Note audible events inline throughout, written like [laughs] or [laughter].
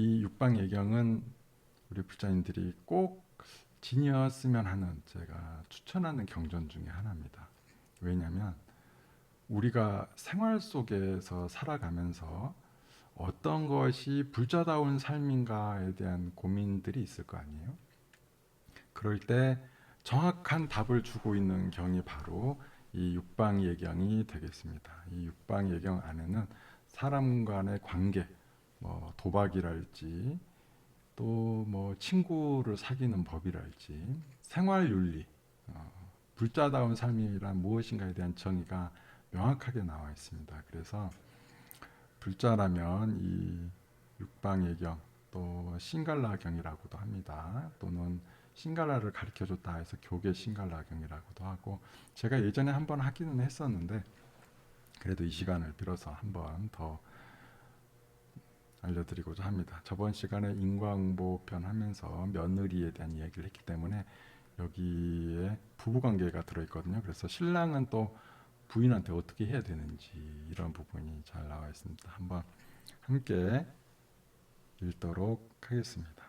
이 육방 예경은 우리 불자님들이 꼭 지녔으면 하는 제가 추천하는 경전 중에 하나입니다. 왜냐하면 우리가 생활 속에서 살아가면서 어떤 것이 불자다운 삶인가에 대한 고민들이 있을 거 아니에요. 그럴 때 정확한 답을 주고 있는 경이 바로 이 육방 예경이 되겠습니다. 이 육방 예경 안에는 사람 간의 관계, 뭐 도박이랄지 또 뭐 친구를 사귀는 법이랄지 생활 윤리, 어, 불자다운 삶이란 무엇인가에 대한 정의가 명확하게 나와 있습니다. 그래서 불자라면 이 육방 예경 또 신갈라경이라고도 합니다. 또는 신갈라를 가르쳐 줬다 해서 교계 신갈라경이라고도 하고 제가 예전에 한번 하기는 했었는데 그래도 이 시간을 빌어서 한번 더 알려드리고자 합니다. 저번 시간에 인과응보편 하면서 며느리에 대한 이야기를 했기 때문에 여기에 부부관계가 들어있거든요. 그래서 신랑은 또 부인한테 어떻게 해야 되는지 이런 부분이 잘 나와 있습니다. 한번 함께 읽도록 하겠습니다.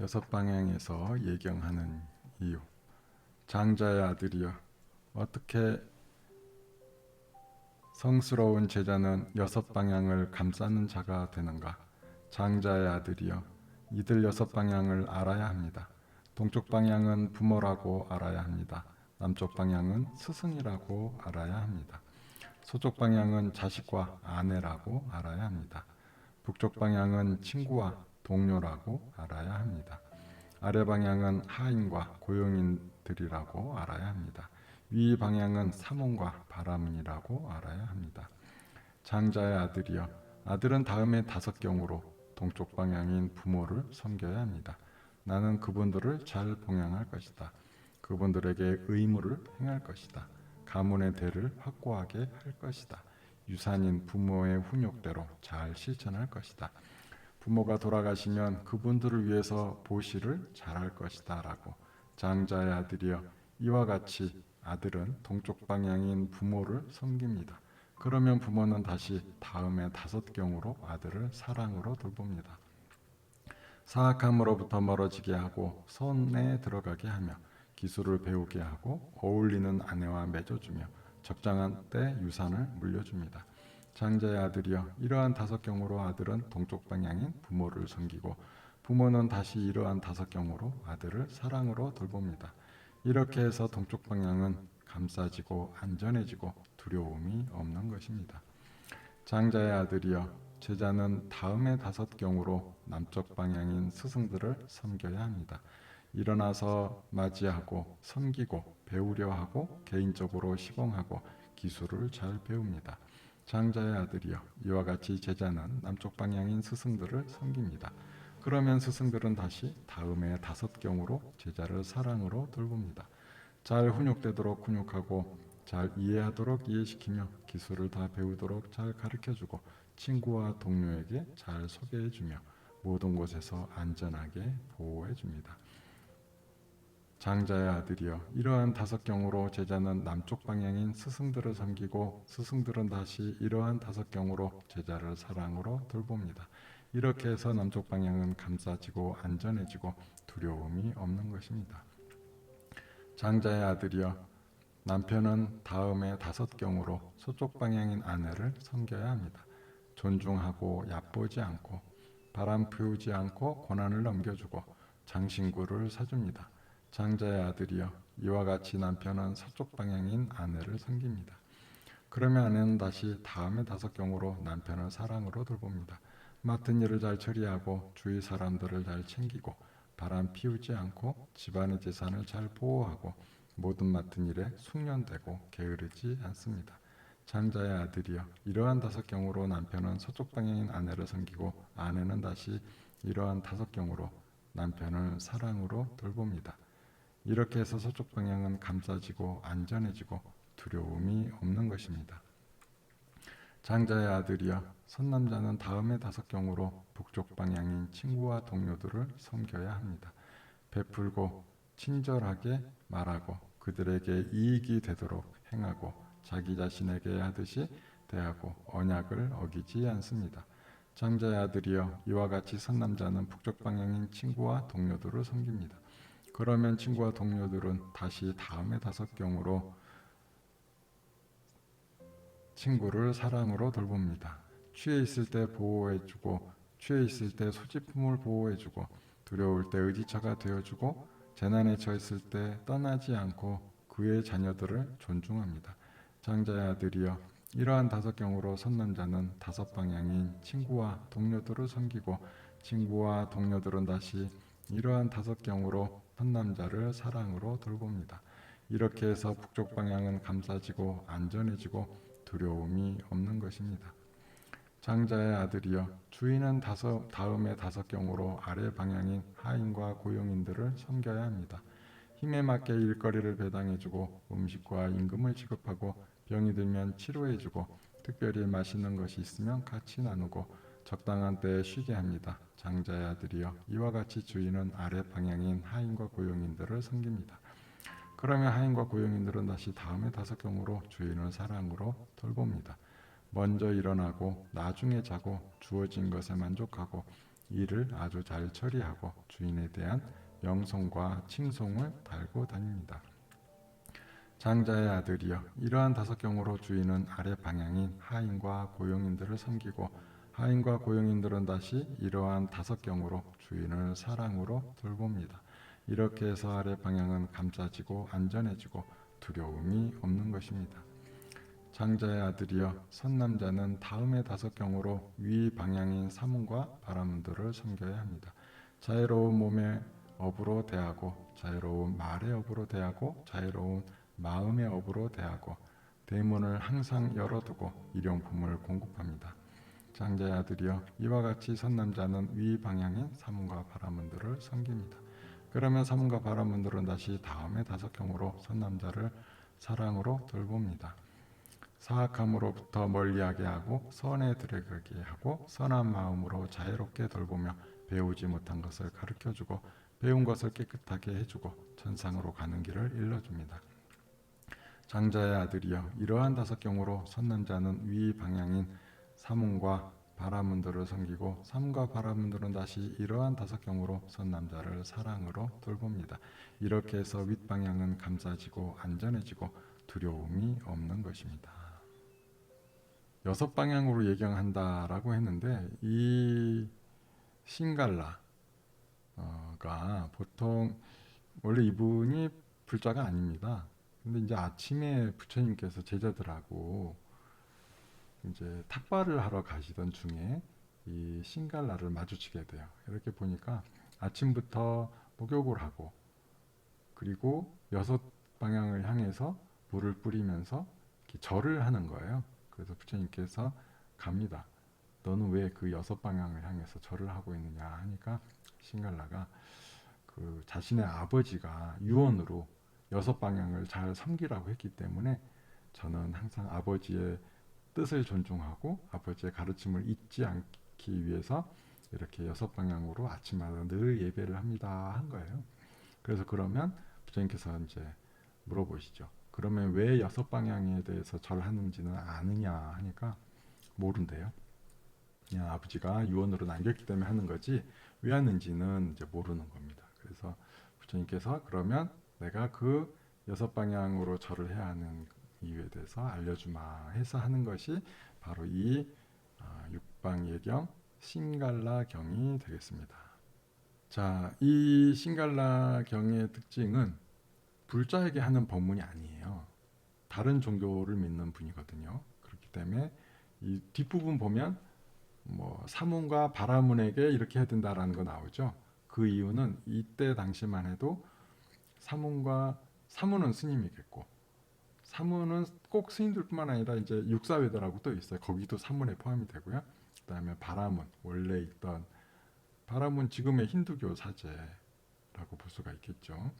여섯 방향에서 예경하는 이유. 장자의 아들이여 어떻게 성스러운 제자는 여섯 방향을 감싸는 자가 되는가? 장자의 아들이여 이들 여섯 방향을 알아야 합니다. 동쪽 방향은 부모라고 알아야 합니다. 남쪽 방향은 스승이라고 알아야 합니다. 서쪽 방향은 자식과 아내라고 알아야 합니다. 북쪽 방향은 친구와 동료라고 알아야 합니다. 아래 방향은 하인과 고용인들이라고 알아야 합니다. 위 방향은 사문과 바라문이라고 알아야 합니다. 장자의 아들이여 아들은 다음에 다섯 경우로 동쪽 방향인 부모를 섬겨야 합니다. 나는 그분들을 잘 봉양할 것이다. 그분들에게 의무를 행할 것이다. 가문의 대를 확고하게 할 것이다. 유산인 부모의 훈육대로 잘 실천할 것이다. 부모가 돌아가시면 그분들을 위해서 보시를 잘할 것이다라고 장자의 아들이여 이와 같이 아들은 동쪽 방향인 부모를 섬깁니다. 그러면 부모는 다시 다음에 다섯 경우로 아들을 사랑으로 돌봅니다. 사악함으로부터 멀어지게 하고 손에 들어가게 하며 기술을 배우게 하고 어울리는 아내와 맺어주며 적당한 때 유산을 물려줍니다. 장자의 아들이여 이러한 다섯 경우로 아들은 동쪽 방향인 부모를 섬기고 부모는 다시 이러한 다섯 경우로 아들을 사랑으로 돌봅니다. 이렇게 해서 동쪽 방향은 감싸지고 안전해지고 두려움이 없는 것입니다. 장자의 아들이여 제자는 다음의 다섯 경우로 남쪽 방향인 스승들을 섬겨야 합니다. 일어나서 맞이하고 섬기고 배우려 하고 개인적으로 시공하고 기술을 잘 배웁니다. 장자의 아들이여 이와 같이 제자는 남쪽 방향인 스승들을 섬깁니다. 그러면 스승들은 다시 다음의 다섯 경우로 제자를 사랑으로 돌봅니다. 잘 훈육되도록 훈육하고 잘 이해하도록 이해시키며 기술을 다 배우도록 잘 가르쳐주고 친구와 동료에게 잘 소개해주며 모든 곳에서 안전하게 보호해줍니다. 장자의 아들이여 이러한 다섯 경우로 제자는 남쪽 방향인 스승들을 섬기고 스승들은 다시 이러한 다섯 경우로 제자를 사랑으로 돌봅니다. 이렇게 해서 남쪽 방향은 감싸지고 안전해지고 두려움이 없는 것입니다. 장자의 아들이여 남편은 다음에 다섯 경우로 서쪽 방향인 아내를 섬겨야 합니다. 존중하고 얕보지 않고 바람 피우지 않고 고난을 넘겨주고 장신구를 사줍니다. 장자의 아들이여 이와 같이 남편은 서쪽 방향인 아내를 섬깁니다. 그러면 아내는 다시 다음의 다섯 경우로 남편을 사랑으로 돌봅니다. 맡은 일을 잘 처리하고 주위 사람들을 잘 챙기고 바람 피우지 않고 집안의 재산을 잘 보호하고 모든 맡은 일에 숙련되고 게으르지 않습니다. 장자의 아들이여 이러한 다섯 경우로 남편은 서쪽 방향인 아내를 섬기고 아내는 다시 이러한 다섯 경우로 남편을 사랑으로 돌봅니다. 이렇게 해서 서쪽 방향은 감싸지고 안전해지고 두려움이 없는 것입니다. 장자의 아들이여 선남자는 다음의 다섯 경우로 북쪽 방향인 친구와 동료들을 섬겨야 합니다. 베풀고 친절하게 말하고 그들에게 이익이 되도록 행하고 자기 자신에게 하듯이 대하고 언약을 어기지 않습니다. 장자의 아들이여 이와 같이 선 남자는 북쪽 방향인 친구와 동료들을 섬깁니다. 그러면 친구와 동료들은 다시 다음의 다섯 경우로 친구를 사랑으로 돌봅니다. 취해 있을 때 보호해주고 취해 있을 때 소지품을 보호해주고 두려울 때 의지처가 되어주고 재난에 처했을 때 떠나지 않고 그의 자녀들을 존중합니다. 장자의 아들이여 이러한 다섯 경우로 선남자는 다섯 방향인 친구와 동료들을 섬기고 친구와 동료들은 다시 이러한 다섯 경우로 선남자를 사랑으로 돌봅니다. 이렇게 해서 북쪽 방향은 감싸지고 안전해지고 두려움이 없는 것입니다. 장자의 아들이여 주인은 다섯 다음의 다섯 경우로 아래 방향인 하인과 고용인들을 섬겨야 합니다. 힘에 맞게 일거리를 배당해주고 음식과 임금을 지급하고 병이 들면 치료해주고 특별히 맛있는 것이 있으면 같이 나누고 적당한 때에 쉬게 합니다. 장자의 아들이여 이와 같이 주인은 아래 방향인 하인과 고용인들을 섬깁니다. 그러면 하인과 고용인들은 다시 다음의 다섯 경우로 주인을 사랑으로 돌봅니다. 먼저 일어나고 나중에 자고 주어진 것에 만족하고 일을 아주 잘 처리하고 주인에 대한 명성과 칭송을 달고 다닙니다. 장자의 아들이여 이러한 다섯 경우로 주인은 아래 방향인 하인과 고용인들을 섬기고 하인과 고용인들은 다시 이러한 다섯 경우로 주인을 사랑으로 돌봅니다. 이렇게 해서 아래 방향은 감싸지고 안전해지고 두려움이 없는 것입니다. 장자의 아들이여 선남자는 다음의 다섯 경우로 위 방향인 사문과 바람들을 섬겨야 합니다. 자유로운 몸의 업으로 대하고 자유로운 말의 업으로 대하고 자유로운 마음의 업으로 대하고 대문을 항상 열어두고 일용품을 공급합니다. 장자의 아들이여 이와 같이 선남자는 위 방향인 사문과 바람문들을 섬깁니다. 그러면 사문과 바람문들은 다시 다음의 다섯 경우로 선남자를 사랑으로 돌봅니다. 사악함으로부터 멀리하게 하고 선에 들어가게 하고 선한 마음으로 자유롭게 돌보며 배우지 못한 것을 가르쳐주고 배운 것을 깨끗하게 해주고 천상으로 가는 길을 일러줍니다. 장자의 아들이여 이러한 다섯 경우로 선남자는 위 방향인 사문과 바라문들을 섬기고 삼과 바라문들은 다시 이러한 다섯 경우로 선남자를 사랑으로 돌봅니다. 이렇게 해서 윗방향은 감싸지고 안전해지고 두려움이 없는 것입니다. 여섯 방향으로 예경한다라고 했는데 이 신갈라가 보통 원래 이분이 불자가 아닙니다. 근데 이제 아침에 부처님께서 제자들하고 이제 탁발을 하러 가시던 중에 이 신갈라를 마주치게 돼요. 이렇게 보니까 아침부터 목욕을 하고 그리고 여섯 방향을 향해서 물을 뿌리면서 절을 하는 거예요. 그래서 부처님께서 갑니다. 너는 왜 그 여섯 방향을 향해서 절을 하고 있느냐 하니까 신갈라가 그 자신의 아버지가 유언으로 여섯 방향을 잘 섬기라고 했기 때문에 저는 항상 아버지의 뜻을 존중하고 아버지의 가르침을 잊지 않기 위해서 이렇게 여섯 방향으로 아침마다 늘 예배를 합니다 한 거예요. 그래서 그러면 부처님께서 이제 물어보시죠. 그러면 왜 여섯 방향에 대해서 절하는지는 아느냐 하니까 모른대요. 그냥 아버지가 유언으로 남겼기 때문에 하는 거지 왜 하는지는 이제 모르는 겁니다. 그래서 부처님께서 그러면 내가 그 여섯 방향으로 절을 해야 하는 이유에 대해서 알려주마 해서 하는 것이 바로 이 아, 육방예경 신갈라경이 되겠습니다. 자, 이 신갈라경의 특징은 불자에게 하는 법문이 아니에요. 다른 종교를 믿는 분이거든요. 그렇기 때문에 이 뒷부분 보면 뭐 사문과 바라문에게 이렇게 해야 된다라는 거 나오죠. 그 이유는 이때 당시만 해도 사문과 사문은 스님이겠고 사문은 꼭 스님들뿐만 아니라 이제 육사회다라고 또 있어요. 거기도 사문에 포함이 되고요. 그다음에 바라문 원래 있던 바라문 지금의 힌두교 사제라고 볼 수가 있겠죠.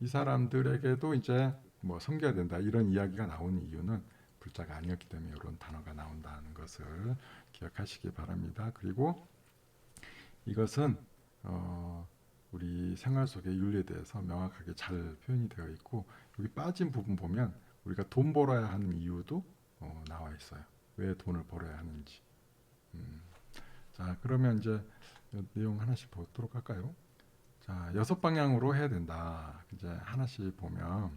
이 사람들에게도 이제 뭐 섬겨야 된다 이런 이야기가 나오는 이유는 불자가 아니었기 때문에 이런 단어가 나온다는 것을 기억하시기 바랍니다. 그리고 이것은 어, 우리 생활 속의 윤리에 대해서 명확하게 잘 표현이 되어 있고 여기 빠진 부분 보면 우리가 돈 벌어야 하는 이유도 어, 나와 있어요. 왜 돈을 벌어야 하는지. 음. 자 그러면 이제 이 내용 하나씩 보도록 할까요? 자 여섯 방향으로 해야 된다. 이제 하나씩 보면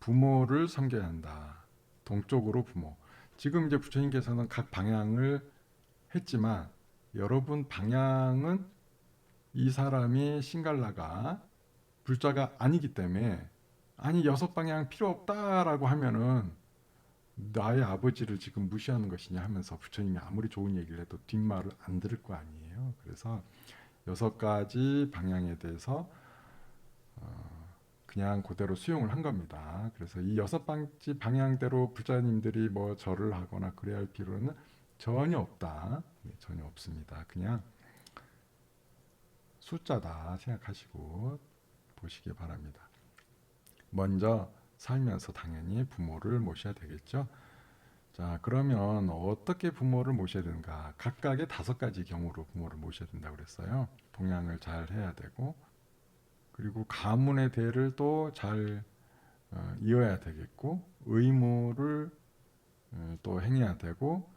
부모를 섬겨야 한다. 동쪽으로 부모. 지금 이제 부처님께서는 각 방향을 했지만 여러분 방향은 이 사람이 신갈라가 불자가 아니기 때문에 아니 여섯 방향 필요 없다라고 하면은 나의 아버지를 지금 무시하는 것이냐 하면서 부처님이 아무리 좋은 얘기를 해도 뒷말을 안 들을 거 아니에요. 그래서 여섯 가지 방향에 대해서 어, 그냥 그대로 수용을 한 겁니다. 그래서 이 여섯 가지 방향대로 부자님들이 뭐 절을 하거나 그래야 할 필요는 전혀 없다. 네, 전혀 없습니다. 그냥 숫자다 생각하시고 보시기 바랍니다. 먼저 살면서 당연히 부모를 모셔야 되겠죠. 자, 그러면 어떻게 부모를 모셔야 되는가? 각각의 다섯 가지 경우로 부모를 모셔야 된다고 그랬어요. 동양을 잘 해야 되고, 그리고 가문의 대를 또잘 어, 이어야 되겠고, 의무를 어, 또 행해야 되고,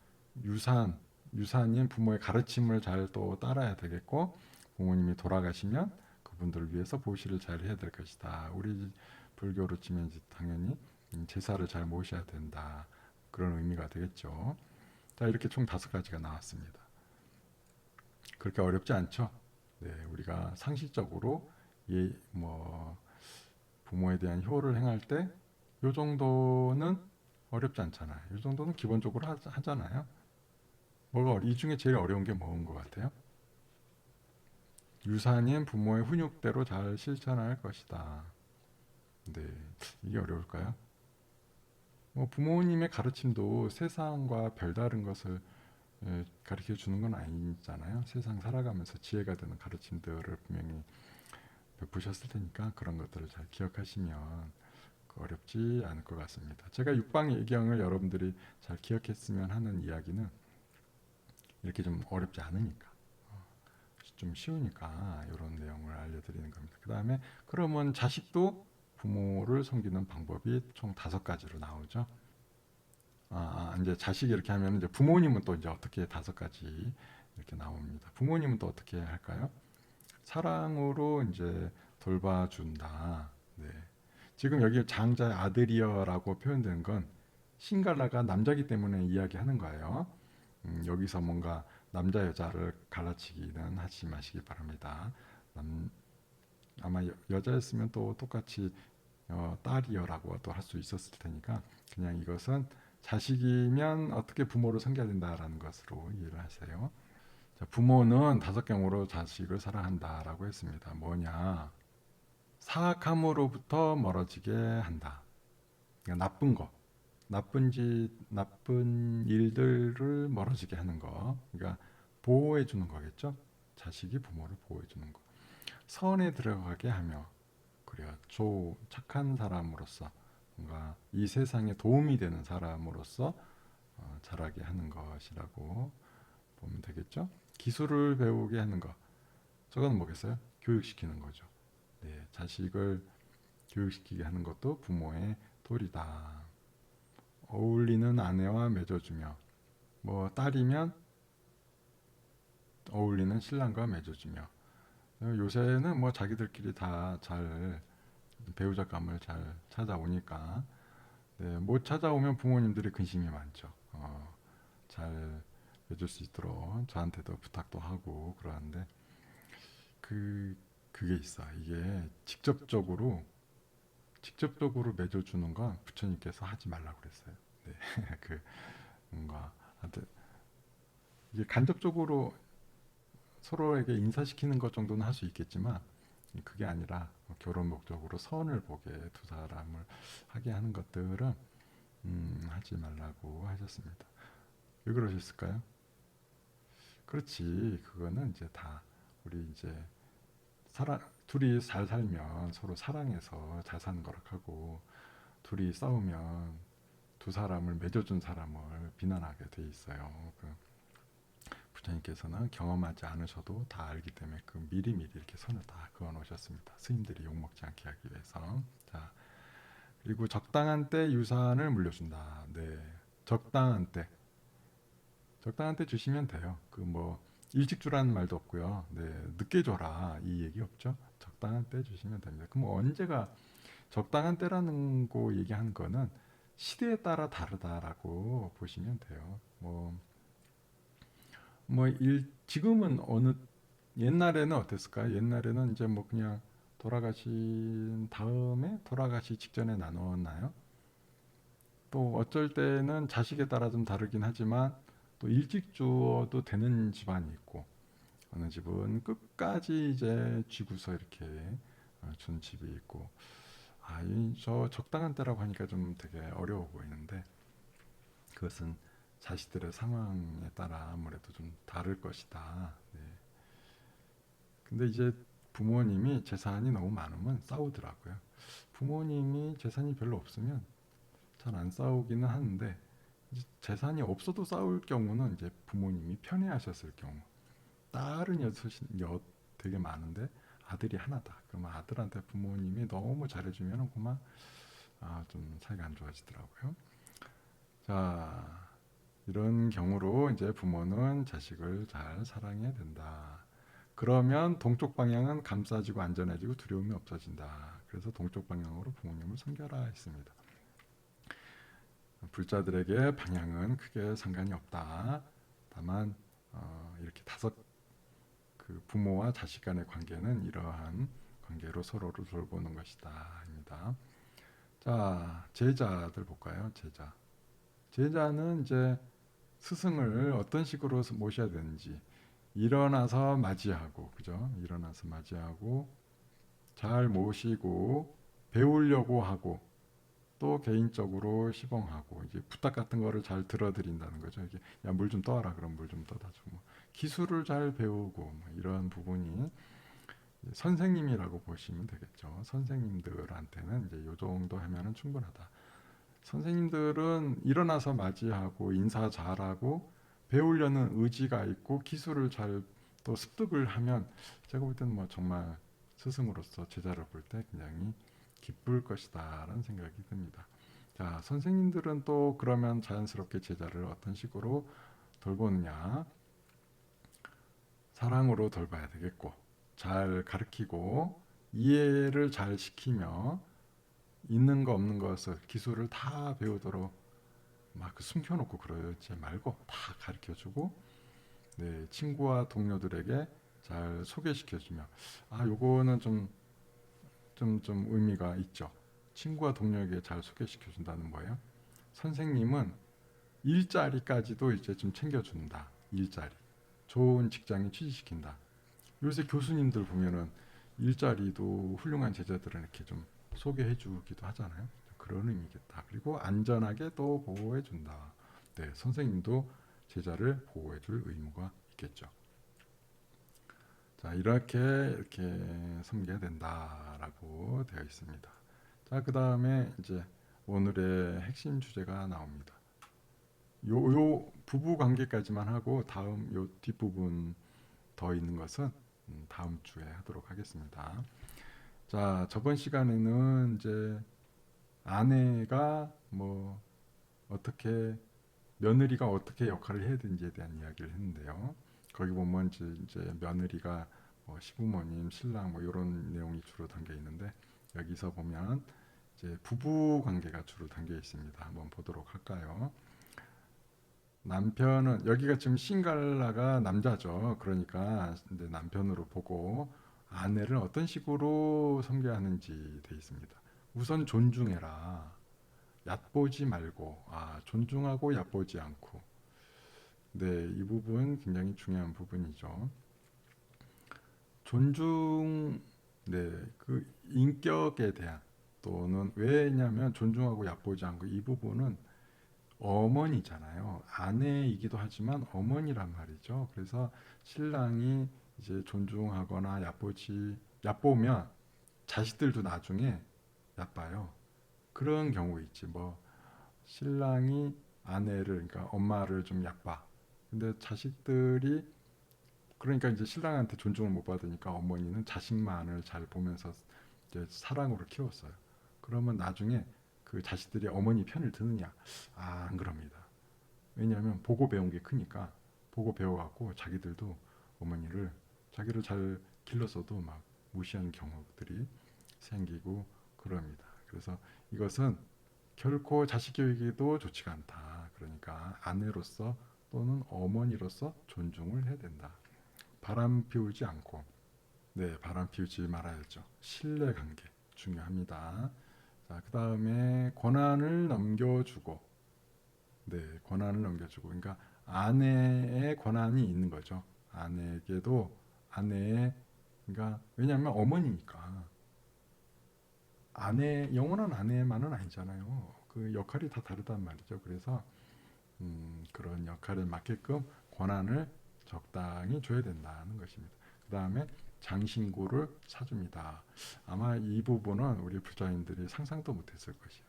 유산, 유산인 부모의 가르침을 잘 또 따라야 되겠고, 부모님이 돌아가시면 그분들을 위해서 보시를 잘 해야 될 것이다. 우리 불교로 치면 이제 당연히 음, 제사를 잘 모셔야 된다. 그런 의미가 되겠죠. 자, 이렇게 총 다섯 가지가 나왔습니다. 그렇게 어렵지 않죠? 네, 우리가 상식적으로 예, 뭐 부모에 대한 효를 행할 때 요 정도는 어렵지 않잖아요. 요 정도는 기본적으로 하, 하잖아요. 뭐가 이 중에 제일 어려운 게 뭐인 것 같아요? 유산인 부모의 훈육대로 잘 실천할 것이다. 네, 이게 어려울까요? 뭐 부모님의 가르침도 세상과 별다른 것을 에, 가르쳐 주는 건 아니잖아요. 세상 살아가면서 지혜가 되는 가르침들을 분명히 베푸셨을 테니까 그런 것들을 잘 기억하시면 그 어렵지 않을 것 같습니다. 제가 육방 예경을 여러분들이 잘 기억했으면 하는 이야기는 이렇게 좀 어렵지 않으니까 어, 좀 쉬우니까 이런 내용을 알려드리는 겁니다. 그 다음에 그러면 자식도 부모를 섬기는 방법이 총 다섯 가지로 나오죠. 아, 아, 이제 자식이 이렇게 하면 이제 부모님은 또 이제 어떻게 다섯 가지 이렇게 나옵니다. 부모님은 또 어떻게 할까요? 사랑으로 이제 돌봐준다. 네. 지금 여기 장자의 아들이여라고 표현된 건 신갈라가 남자기 때문에 이야기하는 거예요. 음, 여기서 뭔가 남자 여자를 갈라치기는 하지 마시기 바랍니다. 남, 아마 여, 여자였으면 또 똑같이 어, 딸이여라고 또할수 있었을 테니까 그냥 이것은 자식이면 어떻게 부모를 섬겨야 된다라는 것으로 이해를 하세요. 자, 부모는 다섯 경우로 자식을 사랑한다라고 했습니다. 뭐냐? 사악함으로부터 멀어지게 한다. 그러니까 나쁜 거, 나쁜 짓, 나쁜 일들을 멀어지게 하는 거. 그러니까 보호해 주는 거겠죠. 자식이 부모를 보호해 주는 거. 선에 들어가게 하며 그래야 조 착한 사람으로서 뭔가 이 세상에 도움이 되는 사람으로서 어, 자라게 하는 것이라고 보면 되겠죠. 기술을 배우게 하는 것. 저건 뭐겠어요? 교육시키는 거죠. 네, 자식을 교육시키게 하는 것도 부모의 도리다. 어울리는 아내와 맺어주며, 뭐 딸이면 어울리는 신랑과 맺어주며, 요새는 뭐 자기들끼리 다 잘 배우자 감을 잘 찾아오니까 네, 못 찾아오면 부모님들이 근심이 많죠. 어, 잘 해줄 수 있도록 저한테도 부탁도 하고 그러는데 그 그게 있어. 이게 직접적으로 직접적으로 맺어주는 건 부처님께서 하지 말라고 그랬어요. 네, [laughs] 그 뭔가 이게 간접적으로 서로에게 인사시키는 것 정도는 할 수 있겠지만 그게 아니라 결혼 목적으로 선을 보게 두 사람을 하게 하는 것들은 음, 하지 말라고 하셨습니다. 왜 그러셨을까요? 그렇지 그거는 이제 다 우리 이제 사랑 둘이 잘 살면 서로 사랑해서 잘 사는 거라 하고 둘이 싸우면 두 사람을 맺어준 사람을 비난하게 돼 있어요. 그 부처님께서는 경험하지 않으셔도 다 알기 때문에 그 미리미리 이렇게 선을 다 그어 놓으셨습니다. 스님들이 욕먹지 않게 하기 위해서. 자, 그리고 적당한 때 유산을 물려준다. 네, 적당한 때. 적당한 때 주시면 돼요. 그 뭐 일찍 주라는 말도 없고요. 네, 늦게 줘라 이 얘기 없죠. 적당한 때 주시면 됩니다. 그럼 언제가 적당한 때라는 거 얘기한 거는 시대에 따라 다르다라고 보시면 돼요. 뭐, 뭐 일, 지금은 어느 옛날에는 어땠을까요? 옛날에는 이제 뭐 그냥 돌아가신 다음에 돌아가시 직전에 나눴나요? 또 어쩔 때는 자식에 따라 좀 다르긴 하지만 또 일찍 주어도 되는 집안이 있고 어느 집은 끝까지 이제 쥐고서 이렇게 어, 준 집이 있고 아, 이저 적당한 때라고 하니까 좀 되게 어려워 보이는데 그것은 자식들의 상황에 따라 아무래도 좀 다를 것이다. 네. 근데 이제 부모님이 재산이 너무 많으면 싸우더라고요. 부모님이 재산이 별로 없으면 잘 안 싸우기는 하는데 재산이 없어도 싸울 경우는 이제 부모님이 편애하셨을 경우 딸은 여섯이 여 되게 많은데 아들이 하나다. 그러면 아들한테 부모님이 너무 잘해주면은 그만 아좀 사이가 안 좋아지더라고요. 자 이런 경우로 이제 부모는 자식을 잘 사랑해야 된다. 그러면 동쪽 방향은 감싸지고 안전해지고 두려움이 없어진다. 그래서 동쪽 방향으로 부모님을 섬겨라 했습니다. 불자들에게 방향은 크게 상관이 없다. 다만 어, 이렇게 다섯 그 부모와 자식 간의 관계는 이러한 관계로 서로를 돌보는 것이다입니다. 자 제자들 볼까요? 제자 제자는 이제 스승을 어떤 식으로 모셔야 되는지 일어나서 맞이하고 그죠? 일어나서 맞이하고 잘 모시고 배우려고 하고 또 개인적으로 시봉하고 이제 부탁 같은 거를 잘 들어드린다는 거죠. 이게 야 물 좀 떠와라 그럼 물 좀 떠다 주고 기술을 잘 배우고 뭐 이런 부분이 선생님이라고 보시면 되겠죠. 선생님들한테는 이제 요 정도 하면은 충분하다. 선생님들은 일어나서 맞이하고 인사 잘하고 배우려는 의지가 있고 기술을 잘 또 습득을 하면 제가 볼 때는 뭐 정말 스승으로서 제자를 볼 때 굉장히 기쁠 것이다라는 생각이 듭니다. 자, 선생님들은 또 그러면 자연스럽게 제자를 어떤 식으로 돌보느냐? 사랑으로 돌봐야 되겠고, 잘 가르치고 이해를 잘 시키며 있는 거 없는 것을 기술을 다 배우도록 막 숨겨놓고 그러지 말고 다 가르쳐주고, 네, 친구와 동료들에게 잘 소개시켜주며, 아, 요거는 좀 좀, 좀 의미가 있죠. 친구와 동료에게 잘 소개시켜 준다는 거예요. 선생님은 일자리까지도 이제 좀 챙겨준다. 일자리. 좋은 직장에 취직시킨다. 요새 교수님들 보면은 일자리도 훌륭한 제자들은 이렇게 좀 소개해 주기도 하잖아요. 그런 의미겠다. 그리고 안전하게 또 보호해 준다. 네, 선생님도 제자를 보호해 줄 의무가 있겠죠. 자, 이렇게 이렇게 섬겨야 된다라고 되어 있습니다. 자, 그다음에 이제 오늘의 핵심 주제가 나옵니다. 요, 요 부부 관계까지만 하고 다음 요 뒷부분 더 있는 것은 음, 다음 주에 하도록 하겠습니다. 자, 저번 시간에는 이제 아내가 뭐 어떻게 며느리가 어떻게 역할을 해야 되는지에 대한 이야기를 했는데요. 거기 보면 이제, 이제 며느리가 뭐 시부모님, 신랑 뭐 이런 내용이 주로 담겨 있는데 여기서 보면 이제 부부 관계가 주로 담겨 있습니다. 한번 보도록 할까요? 남편은 여기가 지금 싱갈라가 남자죠. 그러니까 남편으로 보고 아내를 어떤 식으로 섬겨하는지 돼 있습니다. 우선 존중해라. 얕보지 말고 아 존중하고 얕보지 않고 네, 이 부분 굉장히 중요한 부분이죠. 존중, 네, 그 인격에 대한 또는 왜냐하면 존중하고 얕보지 않고 이 부분은 어머니잖아요. 아내이기도 하지만 어머니란 말이죠. 그래서 신랑이 이제 존중하거나 얕보지 얕보면 자식들도 나중에 얕봐요. 그런 경우 있지. 뭐 신랑이 아내를 그러니까 엄마를 좀 얕봐. 근데 자식들이 그러니까 이제 신랑한테 존중을 못 받으니까 어머니는 자식만을 잘 보면서 이제 사랑으로 키웠어요. 그러면 나중에 그 자식들이 어머니 편을 드느냐? 아, 안 그럽니다. 왜냐하면 보고 배운 게 크니까 보고 배워갖고 자기들도 어머니를 자기를 잘 길렀어도 막 무시하는 경우들이 생기고 그럽니다. 그래서 이것은 결코 자식 교육에도 좋지가 않다. 그러니까 아내로서 또는 어머니로서 존중을 해야 된다. 바람 피우지 않고 네 바람 피우지 말아야죠. 신뢰 관계 중요합니다. 자, 그 다음에 권한을 넘겨주고, 네, 권한을 넘겨주고, 그러니까 아내의 권한이 있는 거죠. 아내에게도 그러니까 왜냐하면 어머니니까 아내 영원한 아내만은 아니잖아요. 그 역할이 다 다르단 말이죠. 그래서 음, 그런 역할에 맞게끔 권한을 적당히 줘야 된다는 것입니다. 그 다음에 장신구를 사줍니다. 아마 이 부분은 우리 부자인들이 상상도 못했을 것이에요.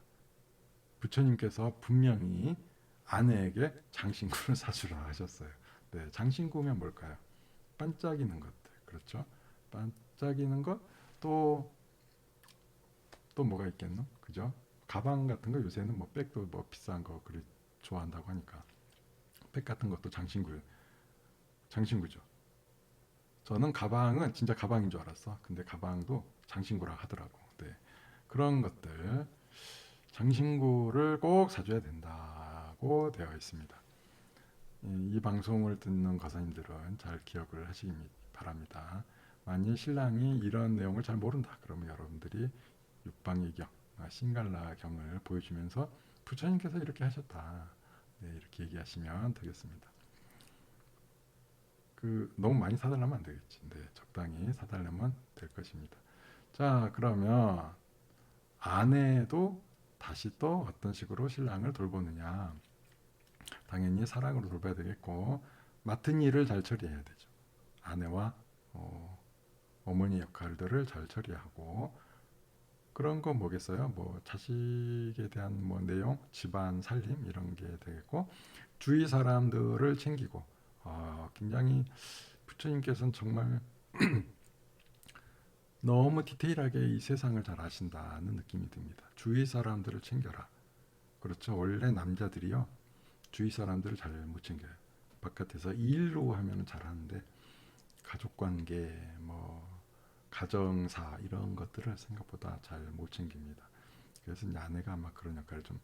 부처님께서 분명히 아내에게 장신구를 [laughs] 사주라 하셨어요. 네, 장신구면 뭘까요? 반짝이는 것들, 그렇죠? 반짝이는 것, 또, 또 뭐가 있겠노? 그죠? 가방 같은 거 요새는 뭐 백도 뭐 비싼 거 그리 좋아한다고 하니까 백 같은 것도 장신구, 장신구죠. 저는 가방은 진짜 가방인 줄 알았어. 근데 가방도 장신구라 하더라고. 네. 그런 것들 장신구를 꼭 사줘야 된다고 되어 있습니다. 이, 이 방송을 듣는 거사님들은 잘 기억을 하시기 바랍니다. 만일 신랑이 이런 내용을 잘 모른다. 그러면 여러분들이 육방의경, 아, 신갈라경을 보여주면서 부처님께서 이렇게 하셨다. 네, 이렇게 얘기하시면 되겠습니다. 그 너무 많이 사달라면 안 되겠지. 네, 적당히 사달라면 될 것입니다. 자, 그러면 아내도 다시 또 어떤 식으로 신랑을 돌보느냐? 당연히 사랑으로 돌봐야 되겠고 맡은 일을 잘 처리해야 되죠. 아내와 어, 어머니 역할들을 잘 처리하고 그런 거 뭐겠어요? 뭐 자식에 대한 뭐 내용, 집안 살림 이런 게 되겠고 주위 사람들을 챙기고 아, 굉장히 부처님께서는 정말 [clears throat] 너무 디테일하게 이 세상을 잘 아신다는 느낌이 듭니다. 주위 사람들을 챙겨라. 그렇죠. 원래 남자들이요. 주위 사람들을 잘 못 챙겨요. 바깥에서 일로 하면 잘하는데 가족 관계, 뭐 가정사 이런 것들을 생각보다 잘 못 챙깁니다. 그래서 아내가 아마 그런 역할을 좀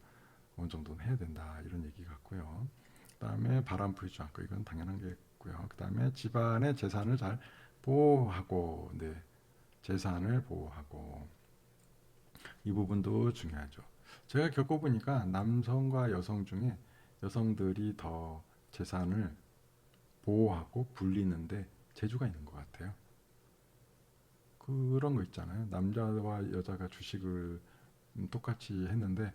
어느 정도는 해야 된다 이런 얘기 같고요. 그다음에 바람 불지 않고 이건 당연한 게있고요. 그다음에 집안의 재산을 잘 보호하고 네. 재산을 보호하고 이 부분도 중요하죠. 제가 겪어보니까 남성과 여성 중에 여성들이 더 재산을 보호하고 불리는데 재주가 있는 것 같아요. 그런 거 있잖아요. 남자와 여자가 주식을 똑같이 했는데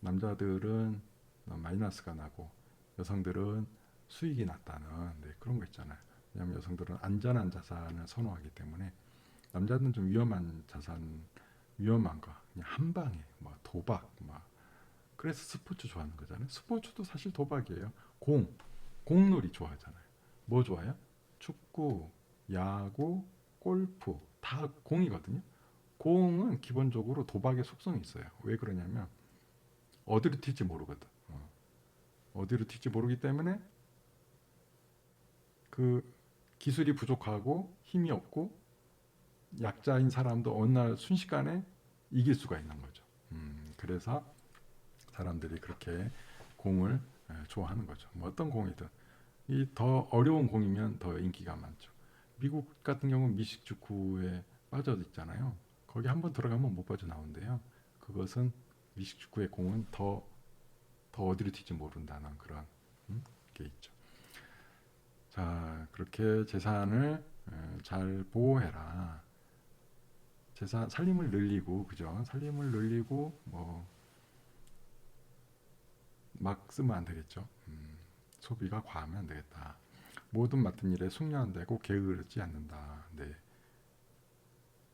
남자들은 마이너스가 나고 여성들은 수익이 났다는 네, 그런 거 있잖아요. 왜냐하면 여성들은 안전한 자산을 선호하기 때문에 남자들은 좀 위험한 자산, 위험한 거, 그냥 한 방에 뭐 도박, 막 그래서 스포츠 좋아하는 거잖아요. 스포츠도 사실 도박이에요. 공, 공놀이 좋아하잖아요. 뭐 좋아요? 축구, 야구, 골프 다 공이거든요. 공은 기본적으로 도박의 속성이 있어요. 왜 그러냐면 어디로 튈지 모르거든. 어. 어디로 튈지 모르기 때문에 그 기술이 부족하고 힘이 없고 약자인 사람도 어느 날 순식간에 이길 수가 있는 거죠. 음, 그래서 사람들이 그렇게 공을 좋아하는 거죠. 뭐 어떤 공이든 이 더 어려운 공이면 더 인기가 많죠. 미국 같은 경우는 미식 축구에 빠져 있잖아요. 거기 한번 들어가면 못 빠져 나온대요. 그것은 미식 축구의 공은 더 더 어디로 튈지 모른다는 그런 음? 게 있죠. 자 그렇게 재산을 잘 보호해라. 재산 살림을 늘리고 그죠? 살림을 늘리고 뭐 막 쓰면 안 되겠죠. 음, 소비가 과하면 안 되겠다. 모든 맡은 일에 숙련되고 게으르지 않는다. 네.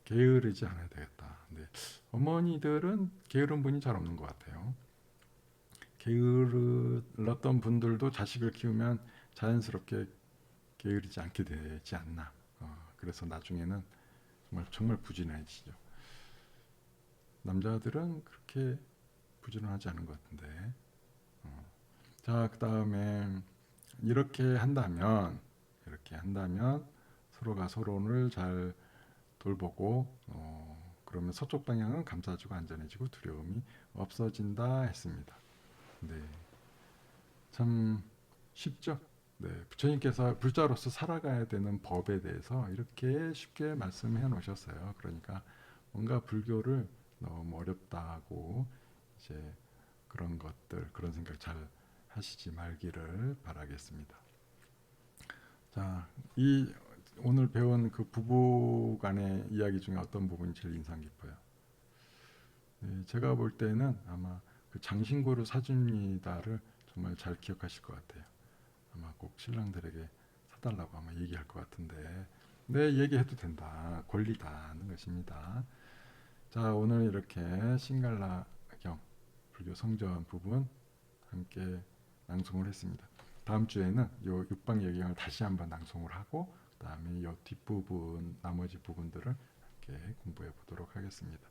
게으르지 않아야 되겠다. 네. 어머니들은 게으른 분이 잘 없는 것 같아요. 게으르렀던 분들도 자식을 키우면 자연스럽게 게으르지 않게 되지 않나. 어, 그래서 나중에는 정말 정말 부지런해지죠. 남자들은 그렇게 부지런하지 않은 것 같은데. 어. 자, 그 다음에 이렇게 한다면 이렇게 한다면 서로가 서로를 잘 돌보고 어, 그러면 서쪽 방향은 감싸주고 안전해지고 두려움이 없어진다 했습니다. 네, 참 쉽죠. 네, 부처님께서 불자로서 살아가야 되는 법에 대해서 이렇게 쉽게 말씀해 놓으셨어요. 그러니까 뭔가 불교를 너무 어렵다고 이제 그런 것들 그런 생각 잘 하시지 말기를 바라겠습니다. 자, 이 오늘 배운 그 부부 간의 이야기 중에 어떤 부분이 제일 인상 깊어요? 네, 제가 볼 때는 아마 그 장신구를 사줍니다를 정말 잘 기억하실 것 같아요. 아마 꼭 신랑들에게 사달라고 아마 얘기할 것 같은데, 네 얘기해도 된다, 권리다 하는 것입니다. 자, 오늘 이렇게 신갈라경 불교 성전 부분 함께 낭송을 했습니다. 다음 주에는 요 육방 예경을 다시 한번 낭송을 하고 그다음에 요 뒷부분 나머지 부분들을 함께 공부해 보도록 하겠습니다.